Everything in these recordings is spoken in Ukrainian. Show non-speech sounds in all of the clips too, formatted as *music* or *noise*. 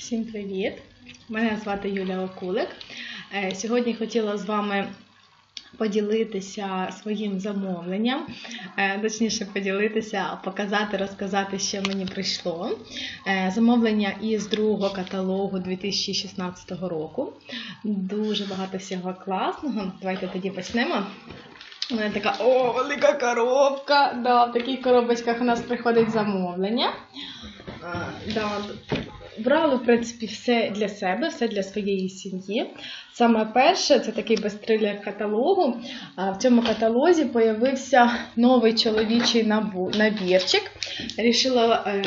Всім привіт! Мене звати Юля Окулик. Е, Сьогодні хотіла з вами поділитися своїм замовленням, е, точніше, поділитися, показати, розказати, що мені прийшло. Е, Замовлення із другого каталогу 2016 року. Дуже багато всього класного. Давайте тоді почнемо. У мене така о, велика коробка. Да, в таких коробочках у нас приходить замовлення. Да, брали, в принципі, все для себе, все для своєї сім'ї. Саме перше, це такий безстрілер каталогу. В цьому каталозі появився новий чоловічий набірчик. Рішила е,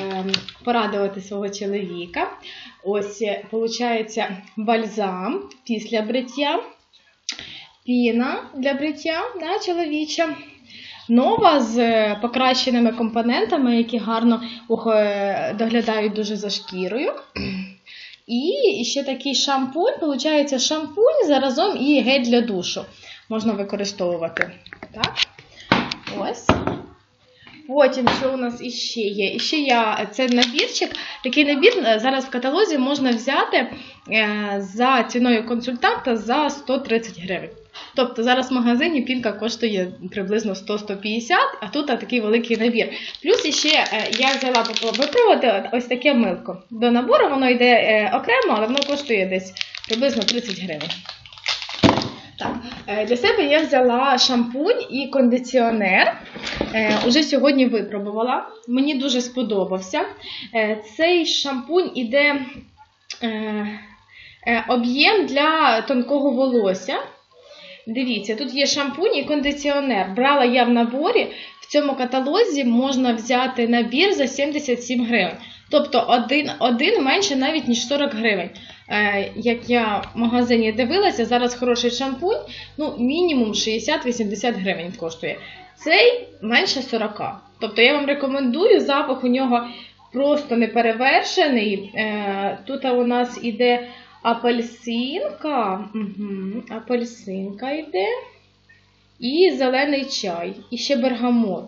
порадувати свого чоловіка. Ось, виходить, бальзам після бриття, піна для бриття да, чоловіча. Нова з е, покращеними компонентами, які гарно е, доглядають дуже за шкірою. І ще такий шампунь, виходить, шампунь заразом і гель для душу можна використовувати. Так? Ось. Потім, що у нас іще є? Іще я це набірчик. Такий набір е, зараз в каталозі можна взяти за ціною консультанта за 130 гривень. Тобто зараз в магазині пінка коштує приблизно 100-150, а тут такий великий набір. Плюс іще е, я взяла випробувати ось таке милко. До набору воно йде е, окремо, але воно коштує десь приблизно 30 гривень. Так, е, для себе я взяла шампунь і кондиціонер. Уже сьогодні випробувала. Мені дуже сподобався. Цей шампунь іде об'єм для тонкого волосся. Дивіться, тут є шампунь і кондиціонер. Брала я в наборі. В цьому каталозі можна взяти набір за 77 гривень. Тобто один, один менше навіть, ніж 40 гривень. Е, як я в магазині дивилася, зараз хороший шампунь, ну, мінімум 60-80 гривень коштує. Цей менше 40. Тобто я вам рекомендую, запах у нього просто неперевершений. Е, тут у нас іде апельсинка, угу, апельсинка йде. І зелений чай, і ще бергамот.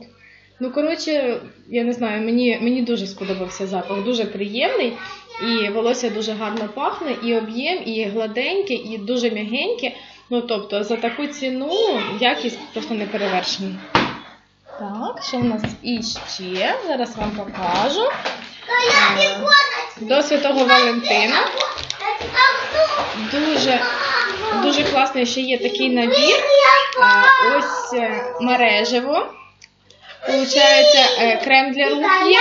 Ну, коротше, я не знаю, мені, мені дуже сподобався запах, дуже приємний, і волосся дуже гарно пахне, і об'єм, і гладеньке, і дуже м'ягеньке. Ну, тобто, за таку ціну якість просто не перевершена. Так, що в нас іще? Зараз вам покажу. Е, До Святого Валентина. Дуже, дуже класний ще є такий набір. Ось е, мережево. Получається, е, крем для рук є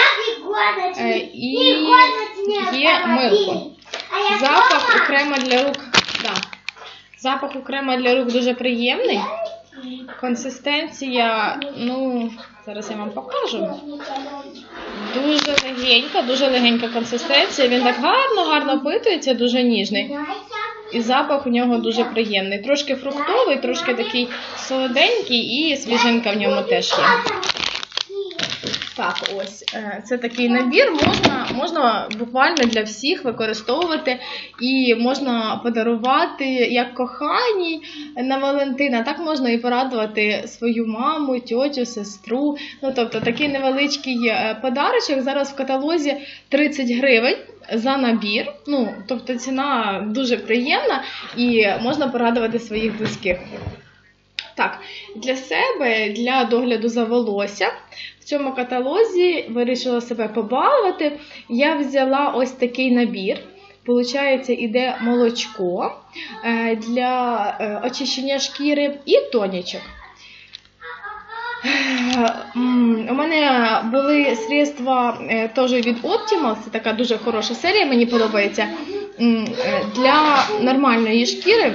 е, і є милко. Запах у крема для рук. Да. Запах у крема для рук дуже приємний. Консистенція, ну, зараз я вам покажу. Дуже легенька, дуже легенька консистенція. Він так гарно, гарно питується, дуже ніжний. І запах у нього дуже приємний. Трошки фруктовий, трошки такий солоденький, і свіжинка в ньому теж є. Так, ось е, це такий набір. Можна, можна буквально для всіх використовувати і можна подарувати як коханій на Валентина. Так можна і порадувати свою маму, тьотю, сестру. Ну тобто такий невеличкий е, подарочок. Зараз в каталозі 30 гривень. За набір, ну тобто ціна дуже приємна і можна порадувати своїх близьких. Так, для себе, для догляду за волосся, в цьому каталозі вирішила себе побалувати. Я взяла ось такий набір. Получається, іде молочко е, для е, очищення шкіри і тонічок. У мене були средства е, теж від Optimal, це така дуже хороша серія, мені подобається. Для нормальної шкіри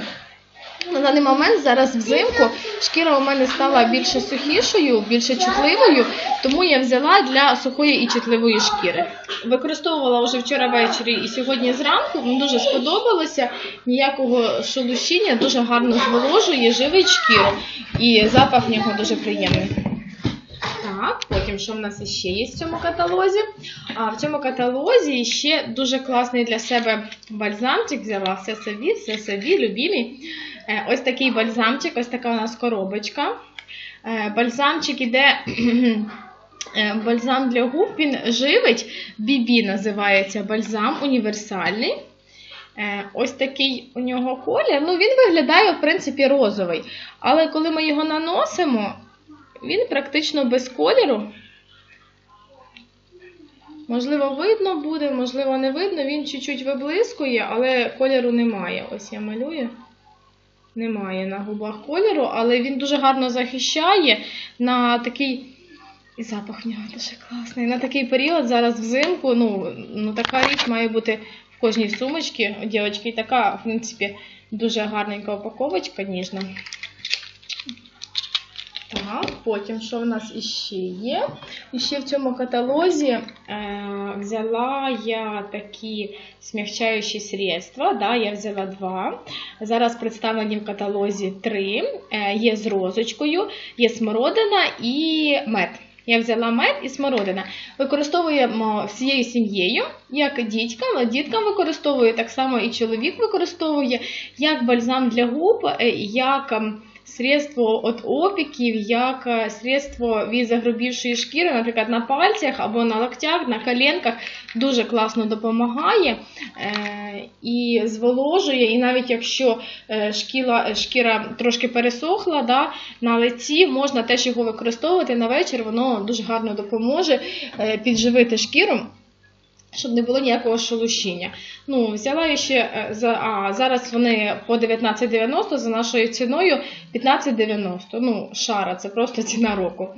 на даний момент зараз взимку шкіра у мене стала більше сухішою, більше чутливою, тому я взяла для сухої і чутливої шкіри. Використовувала вже вчора ввечері і сьогодні зранку. Мені дуже сподобалося. Ніякого шелушіння, дуже гарно зволожує, живить шкіру, і запах в нього дуже приємний. Так, потім що в нас ще є в цьому каталозі? А в цьому каталозі ще дуже класний для себе бальзамчик взяла. Все собі, все собі, любімі. Е, Ось такий бальзамчик, ось така у нас коробочка. Е, Бальзамчик іде *clears throat* Е, Бальзам для губ він живить. Бібі називається бальзам універсальний. Ось такий у нього колір. Ну, він виглядає, в принципі, розовий. Але коли ми його наносимо, він практично без кольору. Можливо, видно буде, можливо, не видно. Він чуть-чуть виблискує, але кольору немає. Ось я малюю. Немає на губах кольору, але він дуже гарно захищає на такий. І запах в нього дуже класний. На такий період зараз взимку, ну, ну така річ має бути в кожній сумочці у дівчатки. Така, в принципі, дуже гарненька упаковочка, ніжна. Так, потім що в нас іще є? Іще в цьому каталозі е, взяла я такі смягчаючі средства. Да, я взяла два. Зараз представлені в каталозі три. Е, є з розочкою, є смородина і мед. Я взяла мед і смородина. Використовуємо всією сім'єю, як дітькам, діткам використовую, так само і чоловік використовує, як бальзам для губ, е, як ем, средство від опіків, як е, средство від загрубівшої шкіри, наприклад, на пальцях або на локтях, на коленках. Дуже класно допомагає е, і зволожує. І навіть якщо е, шкіра, шкіра трошки пересохла да, на лиці, можна теж його використовувати на вечір, воно дуже гарно допоможе підживити шкіру. Щоб не було ніякого шелушіння. Ну, взяла я ще е, за а зараз вони по 19,90 за нашою ціною 15,90. Ну, шара, це просто ціна року.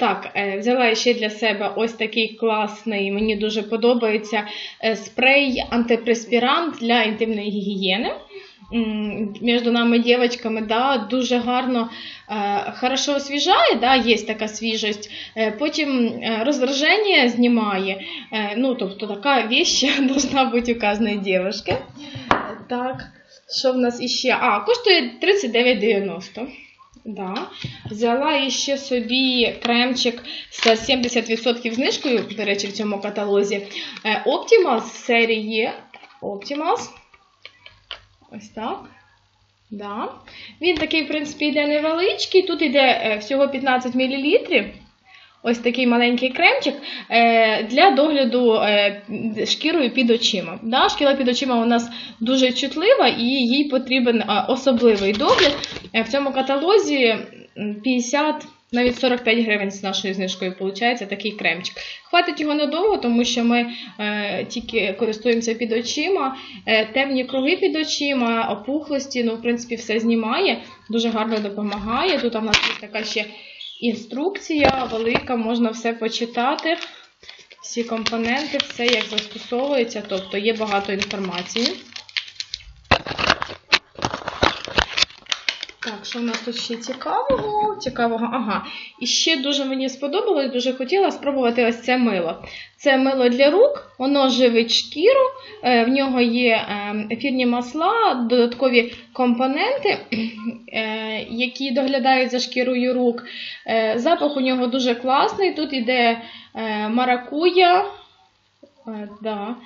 Так, е, взяла я ще для себе ось такий класний, мені дуже подобається е, спрей антипреспірант для інтимної гігієни. Між нами дівчатками, да, дуже гарно, е, хорошо освіжає, да, є така свіжость. Е, потім е, роздраження знімає. Ну, тобто така вещь *laughs* должна бути у кожної дівчинки. Так, що в нас іще? А, коштує 39,90. Да. Взяла іще собі кремчик з 70% знижкою, до речі, в цьому каталозі. Optimals серії Optimals. Ось так. Да. Він такий, в принципі, йде невеличкий. Тут йде е, всього 15 мл. Ось такий маленький кремчик е, для догляду е, шкірою під очима. Да, шкіра під очима у нас дуже чутлива і їй потрібен особливий догляд. В цьому каталозі м, 50, навіть 45 гривень з нашою знижкою виходить такий кремчик. Хватить його недовго, тому що ми е, тільки користуємося під очима, е, темні круги під очима, опухлості, ну, в принципі, все знімає, дуже гарно допомагає. Тут у нас є така ще інструкція велика, можна все почитати. Всі компоненти, все як застосовується, тобто є багато інформації. Так, що в нас тут ще цікавого? Цікавого, ага. І ще дуже мені сподобалось, дуже хотіла спробувати ось це мило. Це мило для рук, воно живить шкіру, е, в нього є е, ефірні масла, додаткові компоненти, е, які доглядають за шкірою рук. Е, Запах у нього дуже класний. Тут іде маракуя. Да.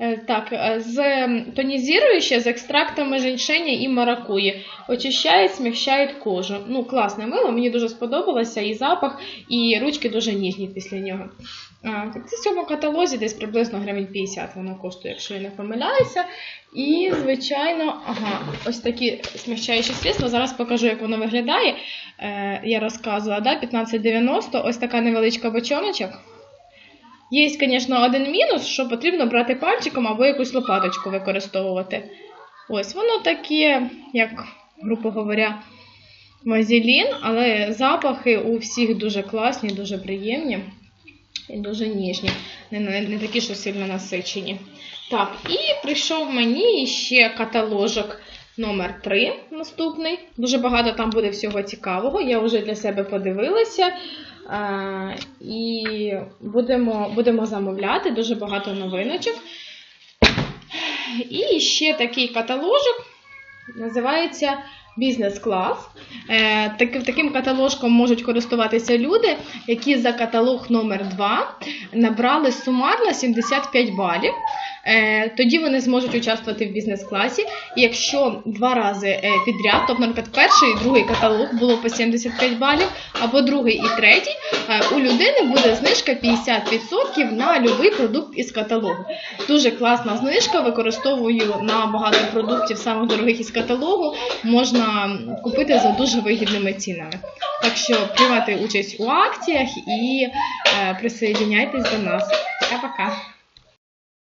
Е, Так, е, з тонізіруюче, з екстрактами женьшеня і маракуї. Очищають, смягчають кожу. Ну, класне мило, мені дуже сподобалося і запах, і ручки дуже ніжні після нього. В цьому каталозі десь приблизно гривень 50 воно коштує, якщо я не помиляюся. І, звичайно, ага, ось такі смягчаючі средства. Зараз покажу, як воно виглядає. Е, я розказувала, да, 15,90, ось така невеличка бочоночок. Є, звісно, один мінус, що потрібно брати пальчиком або якусь лопаточку використовувати. Ось воно таке, як, грубо говоря, вазелін, але запахи у всіх дуже класні, дуже приємні і дуже ніжні, не, не, не такі, що сильно насичені. Так, і прийшов мені ще каталожок номер 3 наступний. Дуже багато там буде всього цікавого. Я вже для себе подивилася. А, і будемо, будемо замовляти дуже багато новиночок. І ще такий каталожок називається бізнес-клас. Е, Таким каталожком можуть користуватися люди, які за каталог номер 2 набрали сумарно 75 балів. Е, Тоді вони зможуть участвувати в бізнес-класі. І якщо два рази е, підряд, тобто, наприклад, перший і другий каталог було по 75 балів, або другий і третій, у людини буде знижка 50% на будь-який продукт із каталогу. Дуже класна знижка, використовую на багато продуктів самих дорогих із каталогу. Можна купити за дуже вигідними цінами. Так що приймайте участь у акціях і е, присоединяйтесь до нас. Пока-пока!